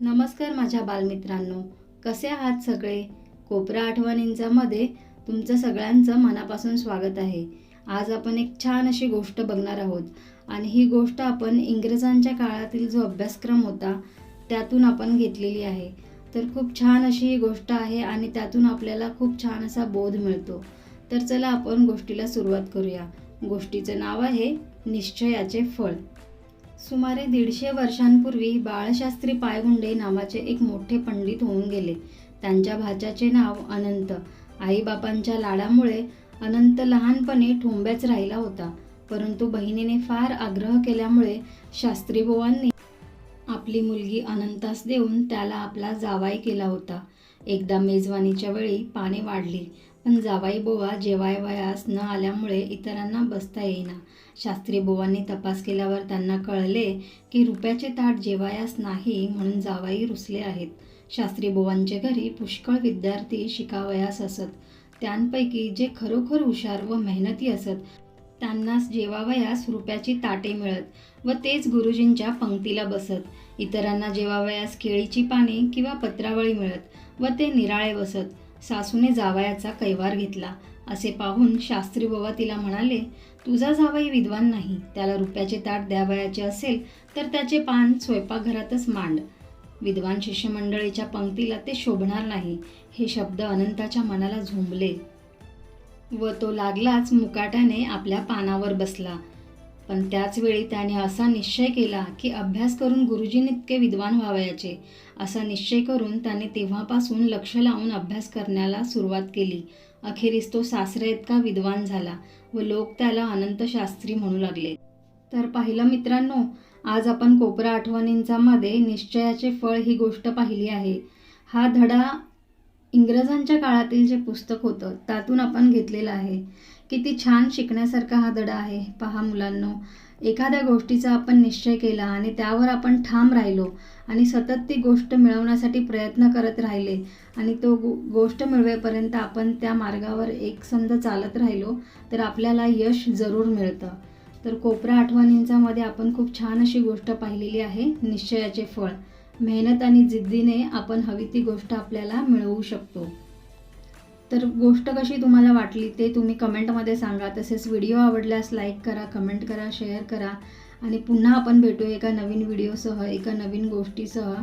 नमस्कार माझ्या बालमित्रांनो. कसे आहात सगळे? कोपरा आठवणींचा मध्ये तुमचं सगळ्यांचं मनापासून स्वागत आहे. आज आपण एक छान अशी गोष्ट बघणार आहोत आणि ही गोष्ट आपण इंग्रजांच्या काळातील जो अभ्यासक्रम होता त्यातून आपण घेतलेली आहे. तर खूप छान अशी ही गोष्ट आहे आणि त्यातून आपल्याला खूप छान असा बोध मिळतो. तर चला आपण गोष्टीला सुरुवात करूया. गोष्टीचं नाव आहे निश्चयाचे फळ. सुमारे दीडशे वर्षांपूर्वी बाळशास्त्री पायगुंडे नावाचे एक मोठे पंडित होऊन गेले. त्यांच्या भाच्याचे नाव अनंत. आईबापांच्या लाडामुळे अनंत लहानपणी ठोंब्याच राहिला होता. परंतु बहिणीने फार आग्रह केल्यामुळे शास्त्रीबुवांनी आपली मुलगी अनंतास देऊन त्याला आपला जावाई केला होता. एकदा मेजवानीच्या वेळी पाने वाढली. पण जावाई जेवाय जेवायवयास न आल्यामुळे इतरांना बसता येईना. शास्त्रीबोवांनी तपास केल्यावर त्यांना कळले की रुपयाचे ताट जेवायास नाही म्हणून जावाई रुसले आहेत. शास्त्रीबोवांच्या घरी पुष्कळ विद्यार्थी शिकावयास असत. त्यांपैकी जे खरोखर हुशार व मेहनती असत त्यांनाच जेवावयास रुपयाची ताटे मिळत व तेच गुरुजींच्या पंक्तीला बसत. इतरांना जेवावयास केळीची पाने किंवा पत्रावळी मिळत व ते निराळे बसत. सासूने जावयाचा कैवार घेतला. असे पाहून शास्त्री बाबा तिला म्हणाले तुझा जावई विद्वान नाही. त्याला रुपयाचे ताट द्यावयाचे असेल तर त्याचे पान स्वयंपाकघरातच मांड. विद्वान शिष्यमंडळीच्या पंक्तीला ते शोभणार नाही. हे शब्द अनंताच्या मनाला झोंबले व तो लागलाच मुकाट्याने आपल्या पानावर बसला. पण त्याच वेळी त्याने असा निश्चय केला की अभ्यास करून गुरुजींइतके विद्वान व्हावयाचे. असा निश्चय करून त्याने तेव्हापासून लक्ष लावून अभ्यास करण्याला सुरुवात केली. अखेरीस तो सासरे इतका विद्वान झाला व लोक त्याला अनंत शास्त्री म्हणू लागले. तर पाहिलं मित्रांनो आज आपण कोपरा आठवणींचा मध्ये निश्चयाचे फळ ही गोष्ट पाहिली आहे. हा धडा इंग्रजांच्या काळातील जे पुस्तक होतं त्यातून आपण घेतलेलं आहे. किती छान शिकण्यासारखा हा धडा आहे. पहा मुलांनो एखाद्या गोष्टीचा आपण निश्चय केला आणि त्यावर आपण ठाम राहिलो आणि सतत ती गोष्ट मिळवण्यासाठी प्रयत्न करत राहिले आणि तो गो गोष्ट मिळवेपर्यंत आपण त्या मार्गावर एकसंध चालत राहिलो तर आपल्याला यश जरूर मिळतं. तर कोपरा आठवणींच्यामध्ये आपण खूप छान अशी गोष्ट पाहिलेली आहे निश्चयाचे फळ. मेहनत आणि जिद्दीने आपण हवी ती गोष्ट आपल्याला मिळवू शकतो. तर गोष्ट कशी तुम्हाला वाटली ते तुम्ही कमेंटमध्ये सांगा. तसेच व्हिडिओ आवडल्यास लाईक करा कमेंट करा शेअर करा. आणि पुन्हा आपण भेटू एका नवीन व्हिडिओसह एका नवीन गोष्टीसह.